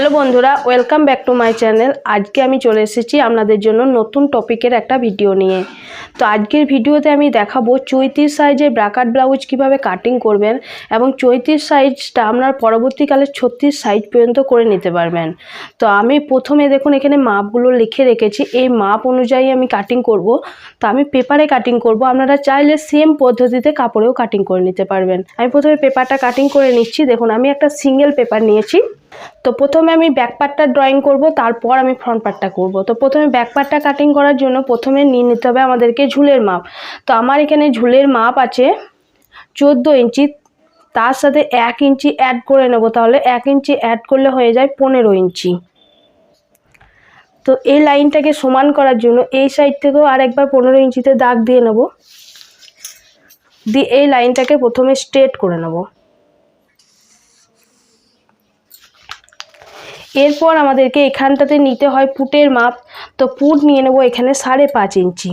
Hello বন্ধুরা, welcome back to my channel. আজকে আমি চলে এসেছি আপনাদের জন্য নতুন টপিকের একটা ভিডিও নিয়ে। তো আজকের ভিডিওতে আমি দেখাবো চৈতির সাইজের ব্রাকাট ব্লাউজ কীভাবে কাটিং করবেন এবং চৈতির সাইজটা আপনার পরবর্তীকালে ছত্রিশ সাইজ পর্যন্ত করে নিতে পারবেন। তো আমি প্রথমে দেখুন, এখানে মাপগুলো লিখে রেখেছি। এই মাপ অনুযায়ী আমি কাটিং করব। তো আমি পেপারে কাটিং করব। আপনারা চাইলে সেম পদ্ধতিতে কাপড়েও কাটিং করে নিতে পারবেন। আমি প্রথমে পেপারটা কাটিং করে নিচ্ছি। দেখুন, আমি একটা সিঙ্গেল পেপার নিয়েছি। তো প্রথমে আমি ব্যাক পার্টটা ড্রয়িং করব, তারপর আমি ফ্রন্ট পার্টটা করব। তো প্রথমে ব্যাক পার্টটা কাটিং করার জন্য প্রথমে নিয়ে নিতে হবে আমাদেরকে ঝুলের মাপ। তো আমার এখানে ঝুলের মাপ আছে চোদ্দ ইঞ্চি, তার সাথে এক ইঞ্চি অ্যাড করে নেব, তাহলে এক ইঞ্চি অ্যাড করলে হয়ে যায় পনেরো ইঞ্চি। তো এই লাইনটাকে সমান করার জন্য এই সাইড থেকেও আর একবার পনেরো ইঞ্চিতে দাগ দিয়ে নেব। দিয়ে এই লাইনটাকে প্রথমে স্ট্রেট করে নেব। এরপর আমাদেরকে এখানটাতে নিতে হয় ফুটের মাপ। তো ফুট নিয়ে নেব এখানে সাড়ে পাঁচ ইঞ্চি।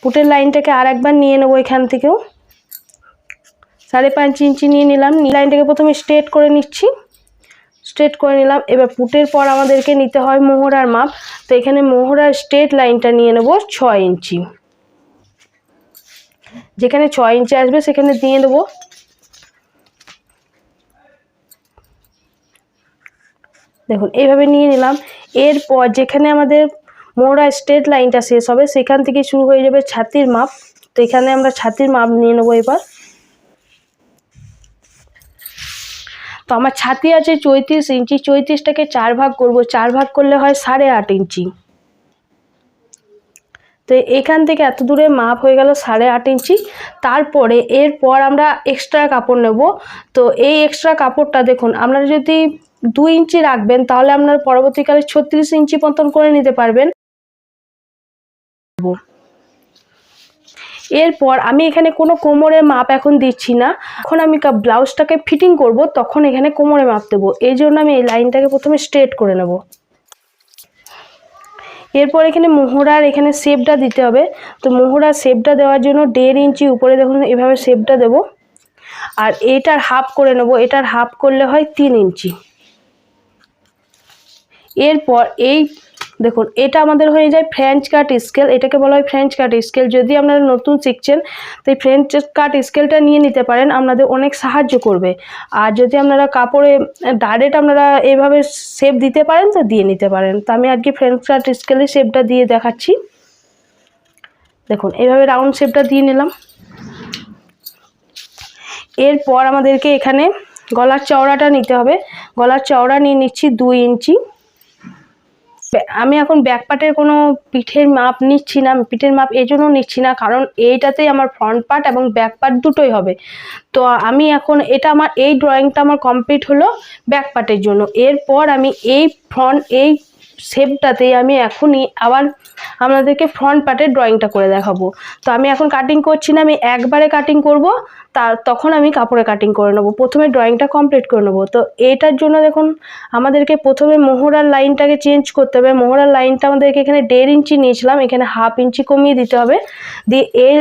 ফুটের লাইনটাকে আর একবার নিয়ে নেব এখান থেকেও। সাড়ে পাঁচ ইঞ্চি নিয়ে নিলাম। লাইনটাকে প্রথমে স্ট্রেট করে নিচ্ছি। স্ট্রেট করে নিলাম। এবার ফুটের পর আমাদেরকে নিতে হয় মোহরার মাপ। তো এখানে মোহরার স্ট্রেট লাইনটা নিয়ে নেব ছয় ইঞ্চি। যেখানে ছয় ইঞ্চি আসবে সেখানে দিয়ে দেবো দেখুন, এইভাবে নিয়ে নিলাম। এরপর যেখানে আমাদের মোড়া স্ট্রেট লাইনটা শেষ হবে, সেখান থেকে শুরু হয়ে যাবে ছাতির মাপ। তো এখানে আমরা ছাতির মাপ নিয়ে নেব এবার। তো আমার ছাতি আছে চৌত্রিশ ইঞ্চি, চৌত্রিশটাকে চার ভাগ করব। চার ভাগ করলে হয় সাড়ে আট ইঞ্চি। তো এখান থেকে এত দূরে মাপ হয়ে গেল সাড়ে আট ইঞ্চি। তারপরে এরপর আমরা এক্সট্রা কাপড় নেব। তো এই এক্সট্রা কাপড়টা দেখুন আপনারা যদি দু ইঞ্চি রাখবেন, তাহলে আপনার পরবর্তীকালে ছত্রিশ ইঞ্চি মতন করে নিতে পারবেন। এরপর আমি এখানে কোনো কোমরের মাপ এখন দিচ্ছি না। এখন আমি ব্লাউজটাকে ফিটিং করব, তখন এখানে কোমরে মাপ দেবো। এই জন্য আমি এই লাইনটাকে প্রথমে স্ট্রেট করে নেব। এরপর এখানে মোহরার এখানে শেপটা দিতে হবে। তো মোহরার শেপটা দেওয়ার জন্য দেড় ইঞ্চি উপরে দেখুন, এভাবে শেপটা দেব। আর এটার হাফ করে নেব, এটার হাফ করলে হয় তিন ইঞ্চি। এরপর এই, দেখুন, এটা আমাদের হয়ে যায় ফ্রেঞ্চ কাট স্কেল এটাকে বলা হয় ফ্রেঞ্চ কাট স্কেল যদি আপনারা নতুন শিখছেন, তো এই ফ্রেঞ্চ কাট স্কেলটা নিয়ে নিতে পারেন, আপনাদের অনেক সাহায্য করবে। আর যদি আপনারা কাপড়ে ডাইরেক্ট আপনারা এইভাবে শেপ দিতে পারেন, তো দিয়ে নিতে পারেন। তো আমি আজকে ফ্রেঞ্চ কাট স্কেলের শেপটা দিয়ে দেখাচ্ছি। দেখুন এইভাবে রাউন্ড শেপটা দিয়ে নিলাম। এরপর আমাদেরকে এখানে গলার চওড়াটা নিতে হবে। গলার চওড়া নিয়ে নিচ্ছি দুই ইঞ্চি। আমি এখন ব্যাক পার্টের কোনো পিঠের মাপ নিচ্ছি না, পিঠের মাপ এই জন্য নিচ্ছি না, কারণ এইটাতেই আমার ফ্রন্ট পার্ট এবং ব্যাক পার্ট দুটোই হবে। তো আমি এখন এটা আমার, এই ড্রয়িংটা আমার কমপ্লিট হলো ব্যাক পার্টের জন্য। এরপর আমি এই ফ্রন্ট এই শেপটাতেই আমি এখনই আবার আপনাদেরকে ফ্রন্ট পার্টের ড্রয়িংটা করে দেখাবো। তো আমি এখন কাটিং করছি না, আমি একবারে কাটিং করব, তার তখন আমি কাপড়ে কাটিং করে নেব। প্রথমে ড্রয়িংটা কমপ্লিট করে নেব। তো এইটার জন্য দেখুন, আমাদেরকে প্রথমে মোহরার লাইনটাকে চেঞ্জ করতে হবে। মোহরার লাইনটা আমাদেরকে এখানে দেড় ইঞ্চি নিয়েছিলাম, এখানে হাফ ইঞ্চি কমিয়ে দিতে হবে। দিয়ে এর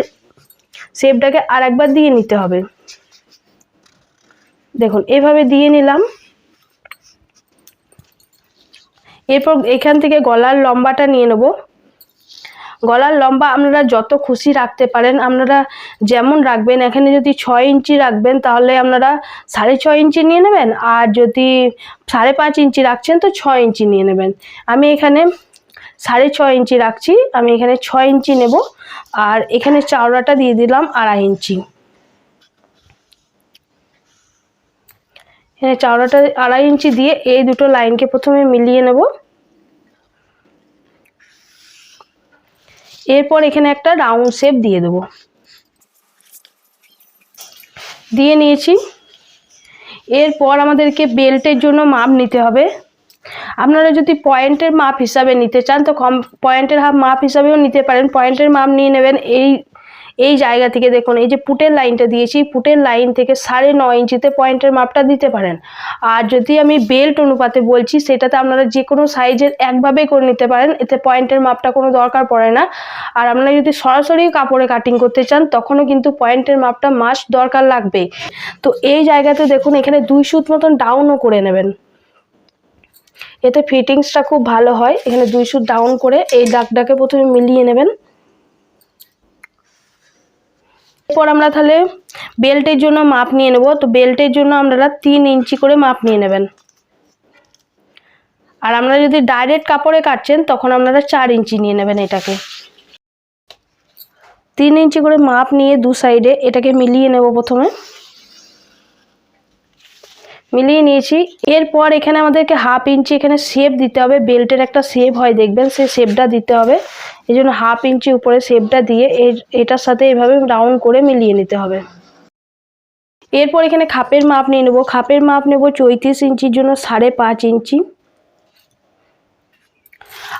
শেপটাকে আর একবার দিয়ে নিতে হবে। দেখুন, এভাবে দিয়ে নিলাম। এরপর এখান থেকে গলার লম্বাটা নিয়ে নেব। গলার লম্বা আপনারা যত খুশি রাখতে পারেন, আপনারা যেমন রাখবেন, এখানে যদি ছয় ইঞ্চি রাখবেন, তাহলে আপনারা সাড়ে ছয় ইঞ্চি নিয়ে নেবেন, আর যদি সাড়ে পাঁচ ইঞ্চি রাখছেন, তো ছয় ইঞ্চি নিয়ে নেবেন। আমি এখানে সাড়ে ছয় ইঞ্চি রাখছি, আমি এখানে ছয় ইঞ্চি নেব, আর এখানে চাওড়াটা দিয়ে দিলাম আড়াই ইঞ্চি। এখানে চাওড়াটা আড়াই ইঞ্চি দিয়ে এই দুটো লাইনকে প্রথমে মিলিয়ে নেব। এরপর এখানে একটা রাউন্ড শেপ দিয়ে দেব। দিয়ে নিয়েছি। এরপর আমাদেরকে বেল্টের জন্য মাপ নিতে হবে। আপনারা যদি পয়েন্টের মাপ হিসাবে নিতে চান, তো কম পয়েন্টের মাপ হিসাবেও নিতে পারেন। পয়েন্টের মাপ নিয়ে নেবেন, এই এই জায়গা থেকে দেখুন, এই যে পুটের লাইনটা দিয়েছি, পুটের লাইন থেকে সাড়ে নয় ইঞ্চিতে পয়েন্টের মাপটা দিতে পারেন। আর যদি আমি বেল্ট অনুপাতে বলছি, সেটাতে আপনারা যে কোনো সাইজের একভাবে করে নিতে পারেন, এতে পয়েন্টের মাপটা কোনো দরকার পড়ে না। আর আপনারা যদি সরাসরি কাপড়ে কাটিং করতে চান, তখনও কিন্তু পয়েন্টের মাপটা মাস দরকার লাগবে তো এই জায়গাতে দেখুন, এখানে দুই সুত মতন ডাউনও করে নেবেন। এতে ফিটিংসটা খুব ভালো হয়। এখানে দুই সুত ডাউন করে এই দাগটাকে প্রথমে মিলিয়ে নেবেন। এরপর আমরা তাহলে বেল্টের জন্য মাপ নিয়ে নেব। তো বেল্টের জন্য আপনারা তিন ইঞ্চি করে মাপ নিয়ে নেবেন। আর আপনারা যদি ডাইরেক্ট কাপড়ে কাটছেন, তখন আপনারা চার ইঞ্চি নিয়ে নেবেন এটাকে। তিন ইঞ্চি করে মাপ নিয়ে দু সাইডে এটাকে মিলিয়ে নেব প্রথমে। মিলিয়ে নিয়েছি। এরপর এখানে আমাদেরকে হাফ ইঞ্চি এখানে শেপ দিতে হবে। বেল্টের একটা শেপ হয়, দেখবেন সেই শেপটা দিতে হবে। এই জন্য হাফ ইঞ্চি উপরে শেপটা দিয়ে এটার সাথে এভাবে রাউন্ড করে মিলিয়ে নিতে হবে। এরপর এখানে খাপের মাপ নিয়ে নেব। খাপের মাপ নেব চৌত্রিশ ইঞ্চির জন্য সাড়ে পাঁচ ইঞ্চি।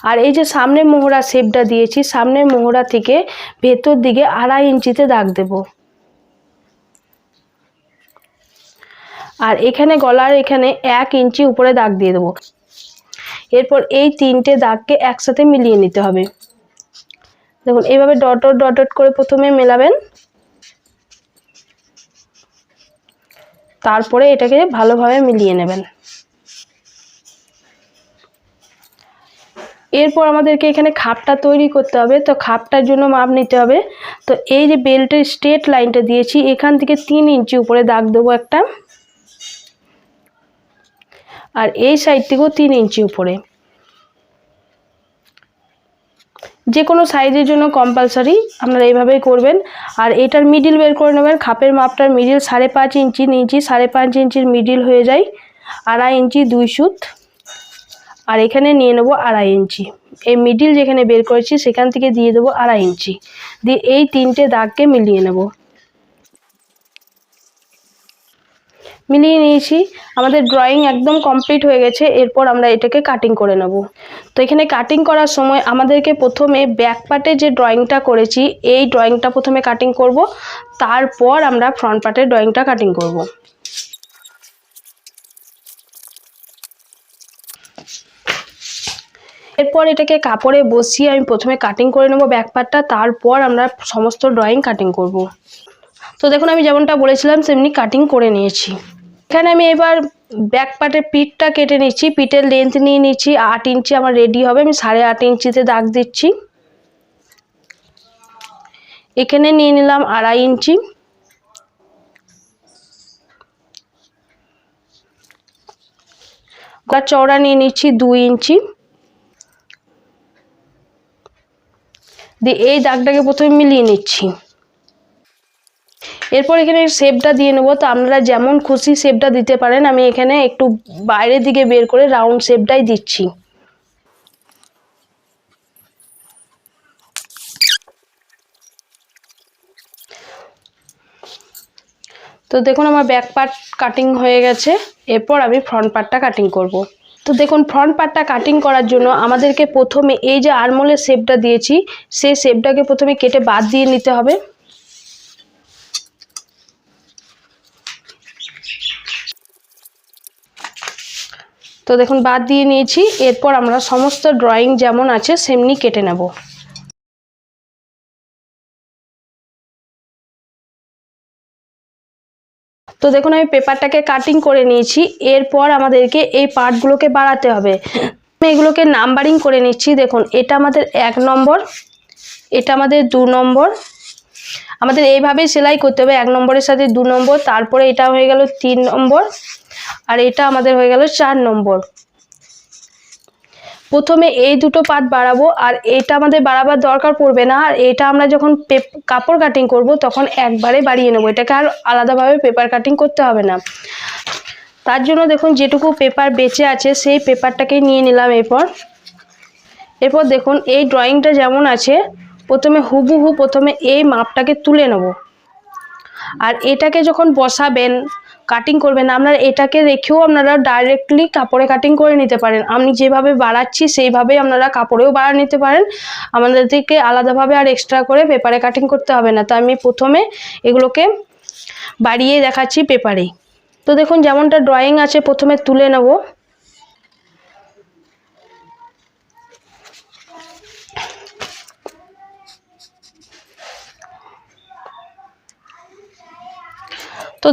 আর এই যে সামনের মোহরা শেপটা দিয়েছি, সামনের মোহরা থেকে ভেতর দিকে আড়াই ইঞ্চিতে দাগ দেব। আর এখানে গলার এখানে এক ইঞ্চি উপরে দাগ দিয়ে দেবো। এরপর এই তিনটে দাগকে একসাথে মিলিয়ে নিতে হবে। দেখুন, এইভাবে ডট ডট ডট ডট করে প্রথমে মেলাবেন। তারপরে এটাকে ভালোভাবে মিলিয়ে নেবেন। এরপর আমাদেরকে এখানে খাপটা তৈরি করতে হবে। তো খাপটার জন্য মাপ নিতে হবে। তো এই যে বেল্টের স্ট্রেট লাইনটা দিয়েছি, এখান থেকে তিন ইঞ্চি উপরে দাগ দেবো একটা। আর এই সাইড থেকেও তিন ইঞ্চি উপরে। যে কোনো সাইজের জন্য কম্পালসারি আপনারা এইভাবেই করবেন। আর এটার মিডিল বের করে নেবেন, খাপের মাপটার মিডিল সাড়ে পাঁচ ইঞ্চি নিচি সাড়ে পাঁচ ইঞ্চির মিডিল হয়ে যায়, আড়াই ইঞ্চি দুই সুত। আর এখানে নিয়ে নেব আড়াই ইঞ্চি। এই মিডিল যেখানে বের করেছি, সেখান থেকে দিয়ে দেবো আড়াই ইঞ্চি। দিয়ে এই তিনটে দাগকে মিলিয়ে নেব। মিলিয়ে নিয়েছি। আমাদের ড্রয়িং একদম কমপ্লিট হয়ে গেছে, এরপর আমরা এটাকে কাটিং করে নেব। তো এখানে কাটিং করার সময় আমাদেরকে প্রথমে ব্যাক পার্টে যে ড্রয়িংটা করেছি, এই ড্রয়িংটা প্রথমে কাটিং করব, তারপর আমরা ফ্রন্ট পার্টের ড্রয়িংটা কাটিং করব। এরপর এটাকে কাপড়ে বসিয়ে আমি প্রথমে কাটিং করে নেব ব্যাক পার্টটা তারপর আমরা সমস্ত ড্রয়িং কাটিং করব। তো দেখুন আমি যেমনটা বলেছিলাম সেমনি কাটিং করে নিয়েছি। এখানে আমি এবার ব্যাক পার্টের পিঠটা কেটে নিচ্ছি। পিঠের লেন্থ নিয়ে নিচ্ছি। আট ইঞ্চি আমার রেডি হবে। আমি সাড়ে আট ইঞ্চিতে দাগ দিচ্ছি। এখানে নিয়ে নিলাম আড়াই ইঞ্চি। গলার চওড়া নিয়ে নিচ্ছি দুই ইঞ্চি। দিয়ে এই দাগটাকে প্রথমে মিলিয়ে নিচ্ছি। এরপর এখানে শেপটা দিয়ে নেব। তো আপনারা যেমন খুশি শেপটা দিতে পারেন, আমি এখানে একটু বাইরের দিকে বের করে রাউন্ড শেপটাই দিচ্ছি। তো দেখুন আমার ব্যাক পার্ট কাটিং হয়ে গেছে, এরপর আমি ফ্রন্ট পার্টটা কাটিং করব। তো দেখুন ফ্রন্ট পার্টটা কাটিং করার জন্য আমাদেরকে প্রথমে এই যে আরমোলের শেপটা দিয়েছি, সেই শেপটাকে প্রথমে কেটে বাদ দিয়ে নিতে হবে। তো দেখুন, বাদ দিয়ে নিয়েছি। এরপর আমরা সমস্ত ড্রয়িং যেমন আছে, সেমনি কেটে নেব। তো দেখুন, আমি পেপারটাকে কাটিং করে নিয়েছি। এরপর আমাদেরকে এই পার্টগুলোকে বাড়াতে হবে। এগুলোকে নাম্বারিং করে নিচ্ছি। দেখুন, এটা আমাদের এক নম্বর, এটা আমাদের দু নম্বর। আমাদের এইভাবেই সেলাই করতে হবে। এক নম্বরের সাথে দু নম্বর, তারপরে এটা হয়ে গেল তিন নম্বর। আর এটা আমাদের হয়ে গেল চার নম্বর। প্রথমে এই দুটো পার্ট বাড়াবো, আর এটা আমাদের বাড়াবার দরকার পড়বে না, আর এটা আমরা যখন কাপড় কাটিং করব তখন একবারে বাড়িয়ে নেব, এটাকে আর আলাদাভাবে পেপার কাটিং করতে হবে না। তার জন্য দেখুন যেটুকু পেপার বেঁচে আছে সেই পেপারটাকেই নিয়ে নিলাম এরপর। এরপর দেখুন এই ড্রয়িংটা যেমন আছে, প্রথমে হুবহু প্রথমে এই মাপটাকে তুলে নেব। আর এটাকে যখন বসাবেন কাটিং করবেন আপনারা এটাকে রেখেও আপনারা ডাইরেক্টলি কাপড়ে কাটিং করে নিতে পারেন। আমি যেভাবে বাড়াচ্ছি, সেইভাবেই আপনারা কাপড়েও বাড়া নিতে পারেন। আমাদেরকে আলাদাভাবে আর এক্সট্রা করে পেপারে কাটিং করতে হবে না। তো আমি প্রথমে এগুলোকে বাড়িয়ে দেখাচ্ছি পেপারে তো দেখুন, যেমনটা ড্রয়িং আছে, প্রথমে তুলে নেব।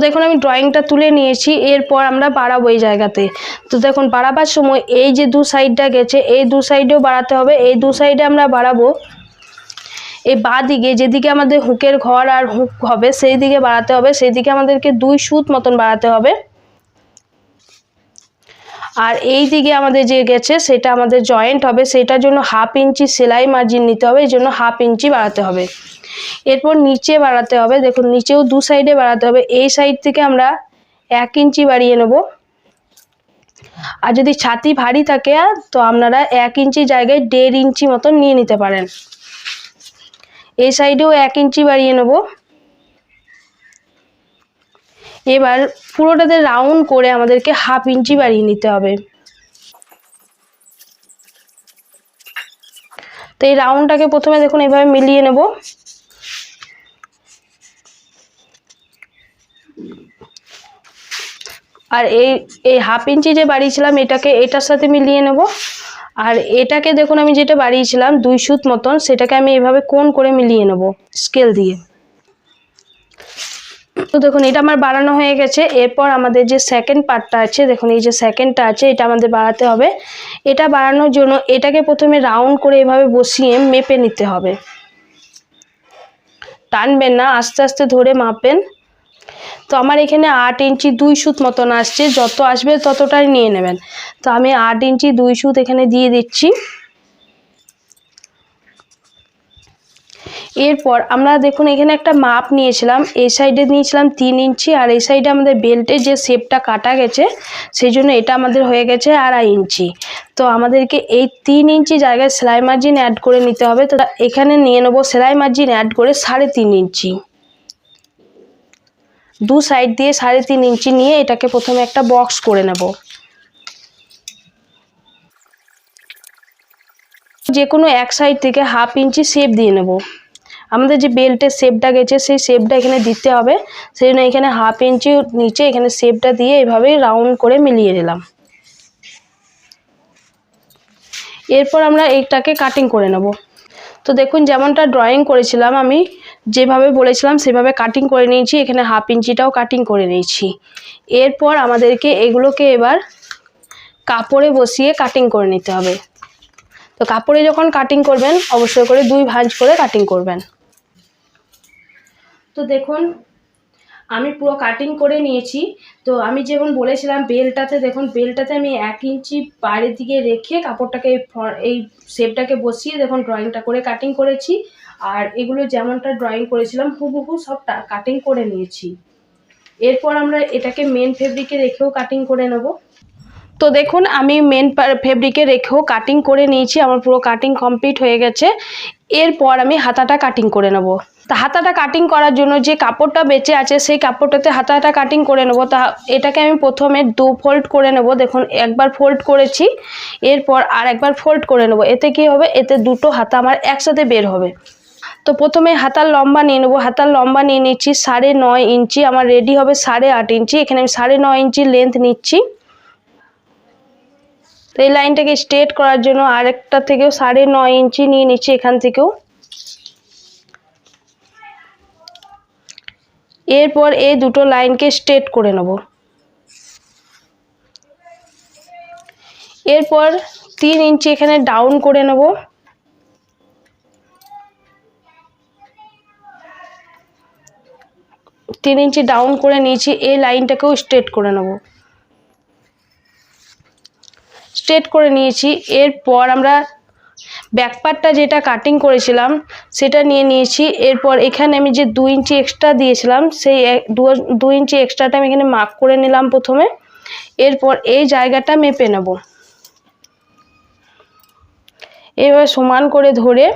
দেখুন, আমি ড্রয়িংটা তুলে নিয়েছি, এরপর আমরা বাড়াবো এই জায়গাতে। তো দেখুন, বাড়াবার সময় এই যে দু সাইডটা গেছে, এই দু সাইডেও বাড়াতে হবে, এই দু সাইডে আমরা বাড়াবো। এই বাঁ দিকে যেদিকে আমাদের হুকের ঘর আর হুক হবে সেই দিকে বাড়াতে হবে সেই দিকে আমাদেরকে দুই সুত মতন বাড়াতে হবে। আর এই দিকে আমাদের যে গেছে, সেটা আমাদের জয়েন্ট হবে, সেটার জন্য হাফ ইঞ্চি সেলাই মার্জিন নিতে হবে, এই জন্য হাফ ইঞ্চি বাড়াতে হবে। এরপর নিচে বাড়াতে হবে। দেখুন, নিচেও দু সাইডে বাড়াতে হবে। এই সাইড থেকে আমরা এক ইঞ্চি বাড়িয়ে নেব। আর যদি ছাতি ভারী থাকে, তো আপনারা এক ইঞ্চি জায়গায় দেড় ইঞ্চি মতন নিয়ে নিতে পারেন। এই সাইডেও এক ইঞ্চি বাড়িয়ে নেব। এবার পুরোটাতে রাউন্ড করে আমাদেরকে হাফ ইঞ্চি বাড়িয়ে নিতে হবে। তো এই রাউন্ডটাকে প্রথমে দেখুন, এভাবে মিলিয়ে নেব। আর এই এই হাফ ইঞ্চি যে বাড়িয়েছিলাম, এটাকে, এটার সাথে মিলিয়ে নেব। আর এটাকে দেখুন, আমি যেটা বাড়িয়েছিলাম, দুই সুত মতন, সেটাকে আমি এভাবে কোন করে মিলিয়ে নেব, স্কেল দিয়ে। তো দেখুন, এটা আমার বাড়ানো হয়ে গেছে। এরপর আমাদের যে সেকেন্ড পার্টটা আছে, দেখুন, এই যে সেকেন্ডটা আছে, এটা আমাদের বাড়াতে হবে। এটা বাড়ানোর জন্য এটাকে প্রথমে রাউন্ড করে এভাবে বসিয়ে মেপে নিতে হবে। টানবেন না, আস্তে আস্তে ধরে মাপবেন। তো আমার এখানে আট ইঞ্চি দুই সুত মতন আসছে, যত আসবে ততটাই নিয়ে নেবেন। তো আমি আট ইঞ্চি দুই সুত এখানে দিয়ে দিচ্ছি। এরপর আমরা দেখুন এখানে একটা মাপ নিয়েছিলাম এই সাইডে নিয়েছিলাম তিন ইঞ্চি আর এই সাইডে আমাদের বেল্টের যে শেপটা কাটা গেছে, সেই জন্য এটা আমাদের হয়ে গেছে আড়াই ইঞ্চি। তো আমাদেরকে এই তিন ইঞ্চি জায়গায় সেলাই মার্জিন অ্যাড করে নিতে হবে। তো এখানে নিয়ে নেব সেলাই মার্জিন অ্যাড করে সাড়ে তিন ইঞ্চি। দু সাইড দিয়ে সাড়ে তিন ইঞ্চি নিয়ে এটাকে প্রথমে একটা বক্স করে নেব। যে কোনো এক সাইড থেকে হাফ ইঞ্চি শেপ দিয়ে নেব। আমাদের যে বেল্টের শেপটা গেছে, সেই শেপটা এখানে দিতে হবে। সেই জন্য এখানে হাফ ইঞ্চি নিচে এখানে শেপটা দিয়ে এভাবেই রাউন্ড করে মিলিয়ে নিলাম। এরপর আমরা এইটাকে কাটিং করে নেব। তো দেখুন, যেমনটা ড্রয়িং করেছিলাম আমি যেভাবে বলেছিলাম, সেভাবে কাটিং করে নিয়েছি। এখানে হাফ ইঞ্চিটাও কাটিং করে নিয়েছি। এরপর আমাদেরকে এগুলোকে এবার কাপড়ে বসিয়ে কাটিং করে নিতে হবে। তো কাপড়ে যখন কাটিং করবেন, অবশ্যই করে দুই ভাঁজ করে কাটিং করবেন। তো দেখুন আমি পুরো কাটিং করে নিয়েছি। তো আমি যেমন বলেছিলাম, বেলটাতে দেখুন, বেলটাতে আমি এক ইঞ্চি বাইরের দিকে রেখে কাপড়টাকে এই শেপটাকে বসিয়ে দেখুন ড্রয়িংটা করে কাটিং করেছি। আর এগুলো যেমনটা ড্রয়িং করেছিলাম, হুবহু সব কাটিং করে নিয়েছি। এরপর আমরা এটাকে মেন ফেব্রিকে রেখেও কাটিং করে নেব। তো দেখুন, আমি মেন ফেব্রিকে রেখেও কাটিং করে নিয়েছি, আমার পুরো কাটিং কমপ্লিট হয়ে গেছে। এরপর আমি হাতাটা কাটিং করে নেব। তা হাতাটা কাটিং করার জন্য যে কাপড়টা বেঁচে আছে, সেই কাপড়টাতে হাতাটা কাটিং করে নেব। তা এটাকে আমি প্রথমে দু ফোল্ড করে নেব। দেখুন, একবার ফোল্ড করেছি, এরপর আর একবার ফোল্ড করে নেব। এতে কি হবে? এতে দুটো হাতা আমার একসাথে বের হবে। তো প্রথমে হাতার লম্বা নিয়ে নেব। হাতার লম্বা নিয়ে নিচ্ছি সাড়ে নয় ইঞ্চি, আমার রেডি হবে সাড়ে আট ইঞ্চি। এখানে আমি সাড়ে নয় ইঞ্চি লেন্থ নিচ্ছি। তো এই লাইনটাকে স্ট্রেট করার জন্য আরেকটা থেকেও সাড়ে নয় ইঞ্চি নিয়ে নিচ্ছি এখান থেকেও। এরপর এই দুটো লাইনকে স্ট্রেট করে নেব। এরপর তিন ইঞ্চি এখানে ডাউন করে নেব। তিন ইঞ্চি ডাউন করে নিয়েছি, এই লাইনটাকেও স্ট্রেট করে নেব। স্ট্রেট করে নিয়েছি। এরপর আমরা ব্যাকপার্টটা যেটা কাটিং করেছিলাম, সেটা নিয়ে নিয়েছি। এরপর এখানে আমি যে দু ইঞ্চি এক্সট্রা দিয়েছিলাম, সেই দু- ইঞ্চি এক্সট্রাটা আমি এখানে মার্ক করে নিলাম প্রথমে। এরপর এই জায়গাটা মেপে নেব। এইভাবে সমান করে ধরে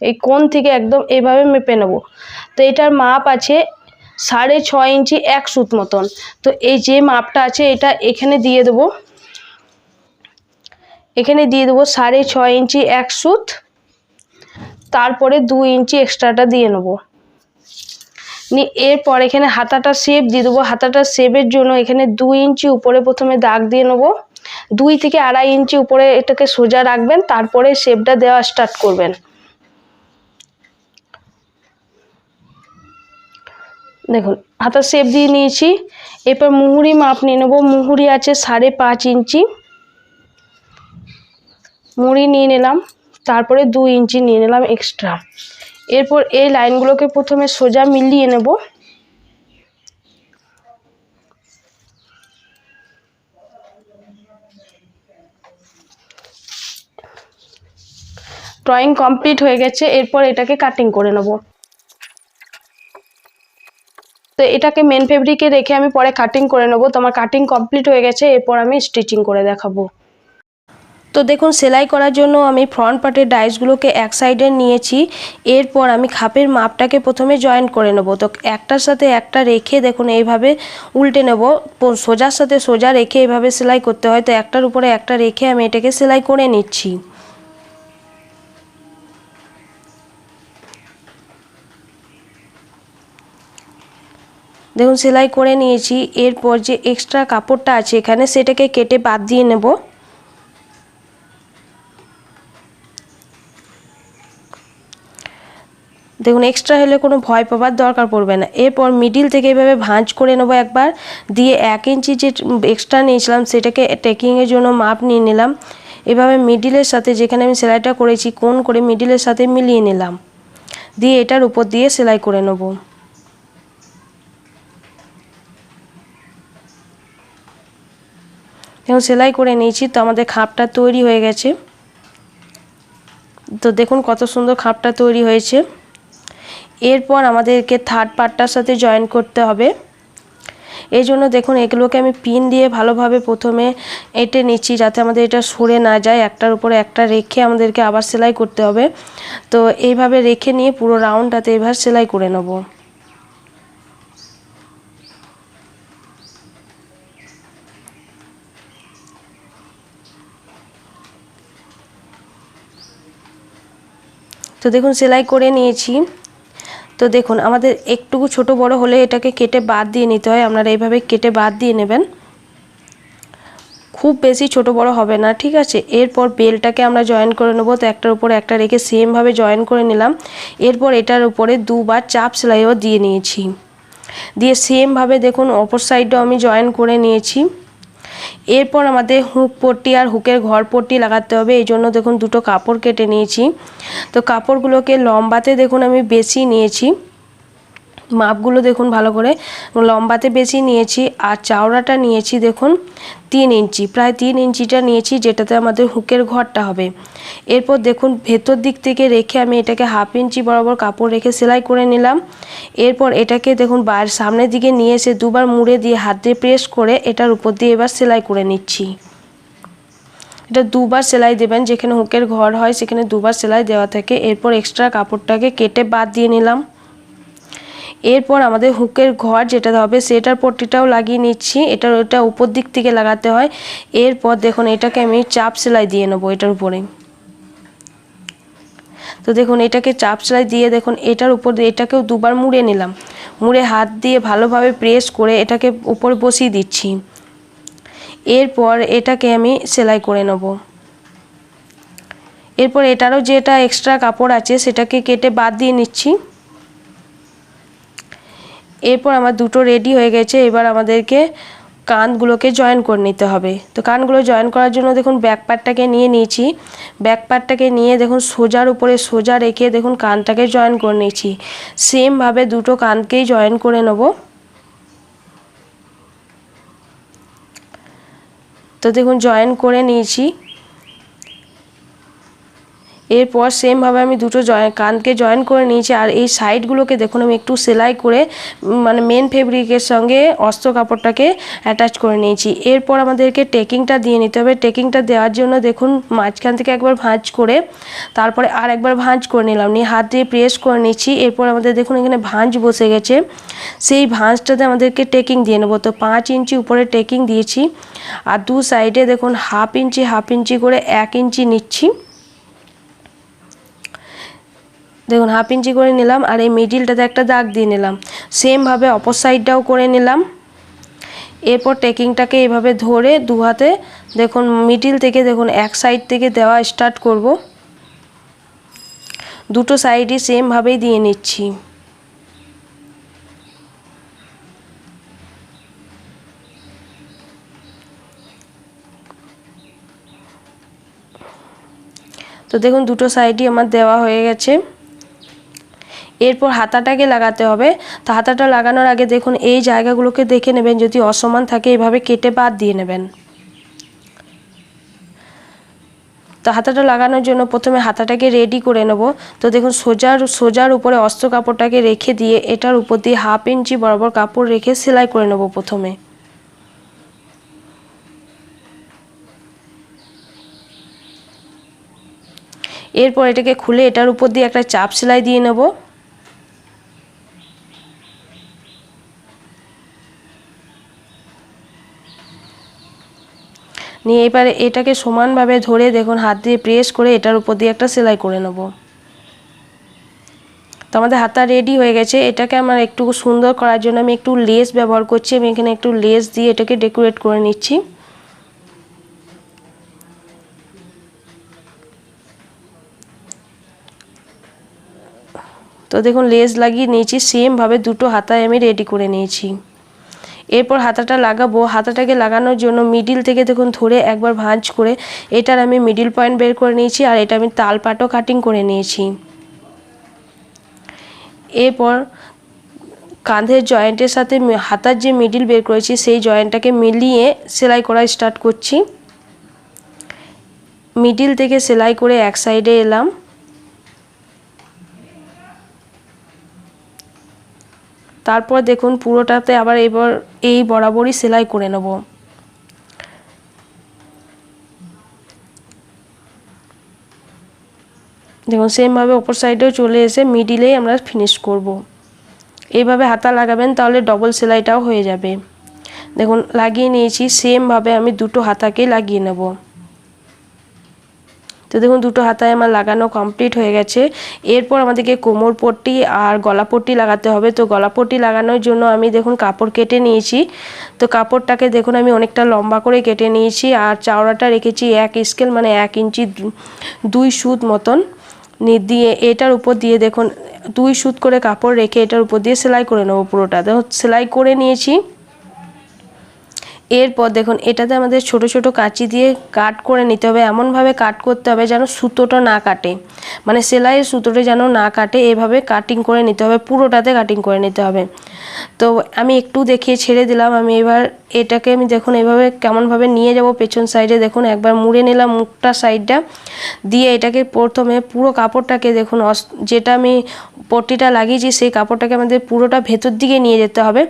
এই কোণ থেকে একদম এইভাবে মেপে নেব। তো এটার মাপ আছে সাড়ে ছয় ইঞ্চি এক সুত মতন। তো এই যে মাপটা আছে, এটা এখানে দিয়ে দেবো। এখানে দিয়ে দেবো সাড়ে ছয় ইঞ্চি এক সুত, তারপরে দু ইঞ্চি এক্সট্রাটা দিয়ে নেব। এরপর এখানে হাতাটা শেপ দিয়ে দেবো। হাতাটা শেপের জন্য এখানে দু ইঞ্চি উপরে প্রথমে দাগ দিয়ে নেব। দুই থেকে আড়াই ইঞ্চি উপরে এটাকে সোজা রাখবেন, তারপরে শেপটা দেওয়া স্টার্ট করবেন। দেখুন হাতার শেপ দিয়ে নিয়েছি। এরপর মুহুরি মাপ নিয়ে নেব। মুহুরি আছে সাড়ে পাঁচ ইঞ্চি। মুড়ি নিয়ে নিলাম, তারপরে দু ইঞ্চি নিয়ে নিলাম এক্সট্রা এরপর এই লাইনগুলোকে প্রথমে সোজা মিলিয়ে নেব। ড্রয়িং কমপ্লিট হয়ে গেছে, এরপর এটাকে কাটিং করে নেব। তো এটাকে মেন ফেব্রিকে রেখে আমি পরে কাটিং করে নেব। তোমার কাটিং কমপ্লিট হয়ে গেছে, এরপর আমি স্টিচিং করে দেখাবো। তো দেখুন, সেলাই করার জন্য আমি ফ্রন্ট পার্টের ডাইসগুলোকে এক সাইডে নিয়েছি। এরপর আমি খাপের মাপটাকে প্রথমে জয়েন করে নেব। তো একটার সাথে একটা রেখে দেখুন, এইভাবে উল্টে নেব। সোজার সাথে সোজা রেখে এইভাবে সেলাই করতে হয়। তো একটার উপরে একটা রেখে আমি এটাকে সেলাই করে নিচ্ছি। দেখুন, সেলাই করে নিয়েছি। এরপর যে এক্সট্রা কাপড়টা আছে, এখানে সেটাকে কেটে বাদ দিয়ে নেব। দেখুন এক্সট্রা হলে কোনো ভয় পাবার দরকার পড়বে না। এরপর মিডিল থেকে এভাবে ভাঁজ করে নেব একবার। দিয়ে এক ইঞ্চি যে এক্সট্রা নিয়েছিলাম, সেটাকে টেকিংয়ের জন্য মাপ নিয়ে নিলাম। এভাবে মিডিলের সাথে যেখানে আমি সেলাইটা করেছি কোন করে মিডিলের সাথে মিলিয়ে নিলাম। দিয়ে এটার উপর দিয়ে সেলাই করে নেব। দেখুন, সেলাই করে নিয়েছি, তো আমাদের খাপটা তৈরি হয়ে গেছে। তো দেখুন, কত সুন্দর খাপটা তৈরি হয়েছে। এরপর আমাদেরকে থার্ড পার্টটার সাথে জয়েন করতে হবে। এই জন্য দেখুন, এগুলোকে আমি পিন দিয়ে ভালোভাবে প্রথমে এঁটে নিচ্ছি যাতে আমাদের এটা সরে না যায়। একটার উপরে একটা রেখে আমাদেরকে আবার সেলাই করতে হবে। তো এইভাবে রেখে নিয়ে পুরো রাউন্ডটাতে এবার সেলাই করে নেব। তো দেখুন, সেলাই করে নিয়েছি। তো দেখুন, আমাদের একটুকু ছোট বড় হলে এটাকে কেটে বাদ দিয়ে নিতে হয়। আপনারা এইভাবে কেটে বাদ দিয়ে নেবেন। খুব বেশি ছোট বড় হবে না, ঠিক আছে? এরপর বেলটাকে আমরা জয়েন করে নেব। তো একটার উপরে একটা রেখে সেমভাবে জয়েন করে নিলাম। এরপর এটার উপরে দুবার চাপ সেলাইও দিয়ে নিয়েছি। দিয়ে সেমভাবে দেখুন, অপর সাইডটাও আমি জয়েন করে নিয়েছি। এরপর আমাদের হুক পট্টি আর হুকের ঘর পট্টি লাগাতে হবে, এই জন্য দেখুন দুটো কাপড় কেটে নিয়েছি। তো কাপড়গুলোকে লম্বাতে দেখুন আমি বেশি নিয়েছি। মাপগুলো দেখুন ভালো করে। লম্বাতে বেশি নিয়েছি আর চাওড়াটা নিয়েছি দেখুন তিন ইঞ্চি। প্রায় তিন ইঞ্চিটা নিয়েছি যেটাতে আমাদের হুকের ঘরটা হবে। এরপর দেখুন ভেতর দিক থেকে রেখে আমি এটাকে হাফ ইঞ্চি বরাবর কাপড় রেখে সেলাই করে নিলাম। এরপর এটাকে দেখুন বাইরের সামনের দিকে নিয়ে এসে দুবার মুড়ে দিয়ে হাত দিয়ে প্রেস করে এটার উপর দিয়ে এবার সেলাই করে নিচ্ছি। এটা দুবার সেলাই দেবেন, যেখানে হুকের ঘর হয় সেখানে দুবার সেলাই দেওয়া থাকে। এরপর এক্সট্রা কাপড়টাকে কেটে বাদ দিয়ে নিলাম। এরপর আমাদের হুকের ঘর যেটা হবে, সেটার পট্টিটাও লাগিয়ে নিচ্ছি। এটার ওটা উপর দিক থেকে লাগাতে হয়। এরপর দেখুন, এটাকে আমি চাপ সেলাই দিয়ে নেব এটার উপরে। তো দেখুন, এটাকে চাপ সেলাই দিয়ে দেখুন, এটার উপর এটাকেও দুবার মুড়ে নিলাম। মুড়ে হাত দিয়ে ভালোভাবে প্রেস করে এটাকে উপর বসিয়ে দিচ্ছি। এরপর এটাকে আমি সেলাই করে নেব। এরপর এটারও যেটা এক্সট্রা কাপড় আছে, সেটাকে কেটে বাদ দিয়ে নিচ্ছি। এরপর আমার দুটো রেডি হয়ে গেছে, এবার আমাদেরকে কানগুলোকে জয়েন করে নিতে হবে। তো কানগুলো জয়েন করার জন্য দেখুন ব্যাক পার্টটাকে নিয়ে নিয়েছি। ব্যাক পার্টটাকে নিয়ে দেখুন সোজার উপরে সোজা রেখে দেখুন কানটাকে জয়েন করে নিয়েছি। সেমভাবে দুটো কানকেই জয়েন করে নেব। তো দেখুন জয়েন করে নিয়েছি। এরপর সেমভাবে আমি দুটো জয় কানকে জয়েন করে নিয়েছি। আর এই সাইডগুলোকে দেখুন, আমি একটু সেলাই করে মানে মেন ফেব্রিকের সঙ্গে অস্ত্র কাপড়টাকে অ্যাটাচ করে নিয়েছি। এরপর আমাদেরকে টেকিংটা দিয়ে নিতে হবে। টেকিংটা দেওয়ার জন্য দেখুন, মাঝখান থেকে একবার ভাঁজ করে, তারপরে আর একবার ভাঁজ করে নিলাম। নিয়ে হাত দিয়ে প্রেস করে নিচ্ছি। এরপর আমাদের দেখুন, এখানে ভাঁজ বসে গেছে। সেই ভাঁজটাতে আমাদেরকে টেকিং দিয়ে নেব। তো পাঁচ ইঞ্চি উপরে টেকিং দিয়েছি। আর দু সাইডে দেখুন হাফ ইঞ্চি হাফ ইঞ্চি করে এক ইঞ্চি নিচ্ছি। দেখুন, হাফ ইঞ্চি করে নিলাম আর এই মিডিলটাতে একটা দাগ দিয়ে নিলাম। সেমভাবে অপর সাইডটাও করে নিলাম। এরপর টেকিংটাকে এভাবে ধরে দু হাতে, দেখুন মিডিল থেকে, দেখুন, এক সাইড থেকে দেওয়া স্টার্ট করব। দুটো সাইডই সেমভাবেই দিয়ে নিচ্ছি। তো দেখুন, দুটো সাইডই আমার দেওয়া হয়ে গেছে। এরপর হাতাটাকে লাগাতে হবে। তো হাতাটা লাগানোর আগে দেখুন, এই জায়গাগুলোকে দেখে নেবেন। যদি অসমান থাকে, এভাবে কেটে বাদ দিয়ে নেবেন। তো হাতাটা লাগানোর জন্য প্রথমে হাতাটাকে রেডি করে নেব। তো দেখুন, সোজার সোজার উপরে অস্ত্র কাপড়টাকে রেখে দিয়ে এটার উপর দিয়ে হাফ ইঞ্চি বরাবর কাপড় রেখে সেলাই করে নেব প্রথমে। এরপর এটাকে খুলে এটার উপর দিয়ে একটা চাপ সেলাই দিয়ে নেব। নিয়ে এবারে এটাকে সমানভাবে ধরে দেখুন, হাত দিয়ে প্রেস করে এটার উপর দিয়ে একটা সেলাই করে নেব। তো আমাদের হাতা রেডি হয়ে গেছে। এটাকে আমার একটু সুন্দর করার জন্য আমি একটু লেস ব্যবহার করছি। আমি এখানে একটু লেস দিয়ে এটাকে ডেকোরেট করে নিচ্ছি। তো দেখুন লেস লাগিয়ে নিয়েছি। সেমভাবে দুটো হাতায় আমি রেডি করে নিয়েছি। এরপর হাতাটা লাগাবো। হাতাটাকে লাগানোর জন্য মিডিল থেকে দেখুন, ধরে একবার ভাঁজ করে এটার আমি মিডিল পয়েন্ট বের করে নিয়েছি আর এটা আমি তালপাটও কাটিং করে নিয়েছি। এরপর কাঁধের জয়েন্টের সাথে হাতার যে মিডিল বের করেছি, সেই জয়েন্টটাকে মিলিয়ে সেলাই করা স্টার্ট করছি। মিডিল থেকে সেলাই করে এক সাইডে এলাম। তারপর দেখুন পুরোটাতে আবার এবার এই বরাবরই সেলাই করে নেব। দেখুন সেমভাবে ওপর সাইডেও চলে এসে মিডিলেই আমরা ফিনিশ করব। এইভাবে হাতা লাগাবেন তাহলে ডবল সেলাইটাও হয়ে যাবে। দেখুন লাগিয়ে নিয়েছি, সেমভাবে আমি দুটো হাতাকেই লাগিয়ে নেব। তো দেখুন, দুটো হাতায় আমার লাগানো কমপ্লিট হয়ে গেছে। এরপর আমাদেরকে কোমর পট্টি আর গলা পট্টি লাগাতে হবে। তো গলা পট্টি লাগানোর জন্য আমি দেখুন, কাপড় কেটে নিয়েছি। তো কাপড়টাকে দেখুন, আমি অনেকটা লম্বা করে কেটে নিয়েছি আর চাওড়াটা রেখেছি এক স্কেল মানে এক ইঞ্চি দুই সুত মতন। দিয়ে এটার উপর দিয়ে দেখুন, দুই সুত করে কাপড় রেখে এটার উপর দিয়ে সেলাই করে নেব পুরোটা। দেখুন, সেলাই করে নিয়েছি। এরপর দেখুন, এটাতে আমাদের ছোট ছোট কাঁচি দিয়ে কাট করে নিতে হবে, এমনভাবে কাট করতে হবে যেন সুতোটা না কাটে। মানে সেলাইয়ের সুতোটা যেন না কাটে, এভাবে কাটিং করে নিতে হবে, পুরোটাতে কাটিং করে নিতে হবে। তো আমি একটু দেখিয়ে ছেড়ে দিলাম, আমি এবার এটাকে আমি দেখুন, এভাবে কেমনভাবে নিয়ে যাব পেছন সাইডে, দেখুন, একবার মুড়ে নিলাম মুখটা সাইডটা, দিয়ে এটাকে প্রথমে পুরো কাপড়টাকে দেখুন যেটা আমি পট্টিটা লাগিয়েছি সেই কাপড়টাকে আমাদের পুরোটা ভেতর দিকে নিয়ে যেতে হবে।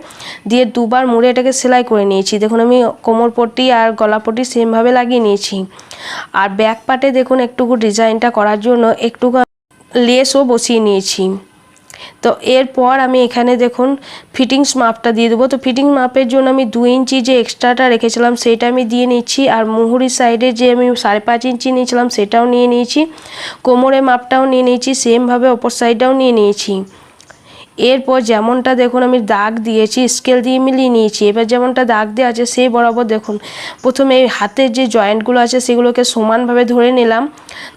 দিয়ে দুবার মুড়ে এটাকে সেলাই করে নিয়েছি। দেখুন, আমি কোমর পট্টি আর গলা পট্টি সেমভাবে লাগিয়ে নিয়েছি। আর ব্যাক পাটে দেখুন, একটুকু ডিজাইনটা করার জন্য একটুকু লেসও বসিয়ে নিয়েছি। তো এরপর আমি এখানে দেখুন ফিটিংস মাপটা দিয়ে দেবো। তো ফিটিং মাপের জন্য আমি দু ইঞ্চি যে এক্সট্রাটা রেখেছিলাম সেটা আমি দিয়ে নিচ্ছি। আর মুহুরির সাইডে যে আমি সাড়ে পাঁচ ইঞ্চি নিয়েছিলাম সেটাও নিয়ে নিয়েছি। কোমরে মাপটাও নিয়ে নিয়েছি সেমভাবে অপর সাইডটাও নিয়ে নিয়েছি। এরপর যেমনটা দেখুন আমি দাগ দিয়েছি স্কেল দিয়ে মিলিয়ে নিয়েছি। এবার যেমনটা দাগ দেওয়া আছে, সেই বরাবর দেখুন। প্রথমে এই হাতের যে জয়েন্টগুলো আছে, সেগুলোকে সমানভাবে ধরে নিলাম।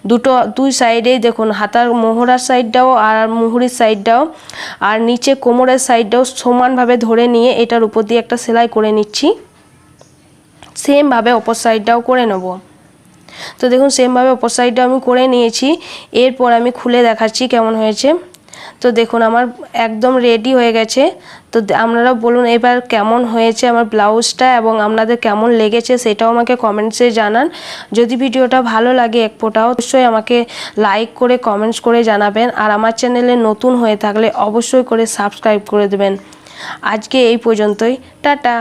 দুটো, দুই সাইডেই দেখুন, হাতার মোহরার সাইডটাও আর মুহুরির সাইডটাও আর নিচে কোমরের সাইডটাও সমানভাবে ধরে নিয়ে এটার উপর দিয়ে একটা সেলাই করে নিচ্ছি। সেমভাবে অপর সাইডটাও করে নেব। তো দেখুন, সেমভাবে অপর সাইডটা আমি করে নিয়েছি। এরপর আমি খুলে দেখাচ্ছি কেমন হয়েছে। তো দেখুন, আমার একদম রেডি হয়ে গেছে। তো আপনারা বলুন এবার কেমন হয়েছে আমার ব্লাউজটা এবং আপনাদের কেমন লেগেছে সেটাও আমাকে কমেন্টসে জানান। যদি ভিডিওটা ভালো লাগে এক ফোঁটাও, অবশ্যই আমাকে লাইক করে কমেন্টস করে জানাবেন। আর আমার চ্যানেলে নতুন হয়ে থাকলে অবশ্যই করে সাবস্ক্রাইব করে দেবেন। আজকে এই পর্যন্তই। টাটা!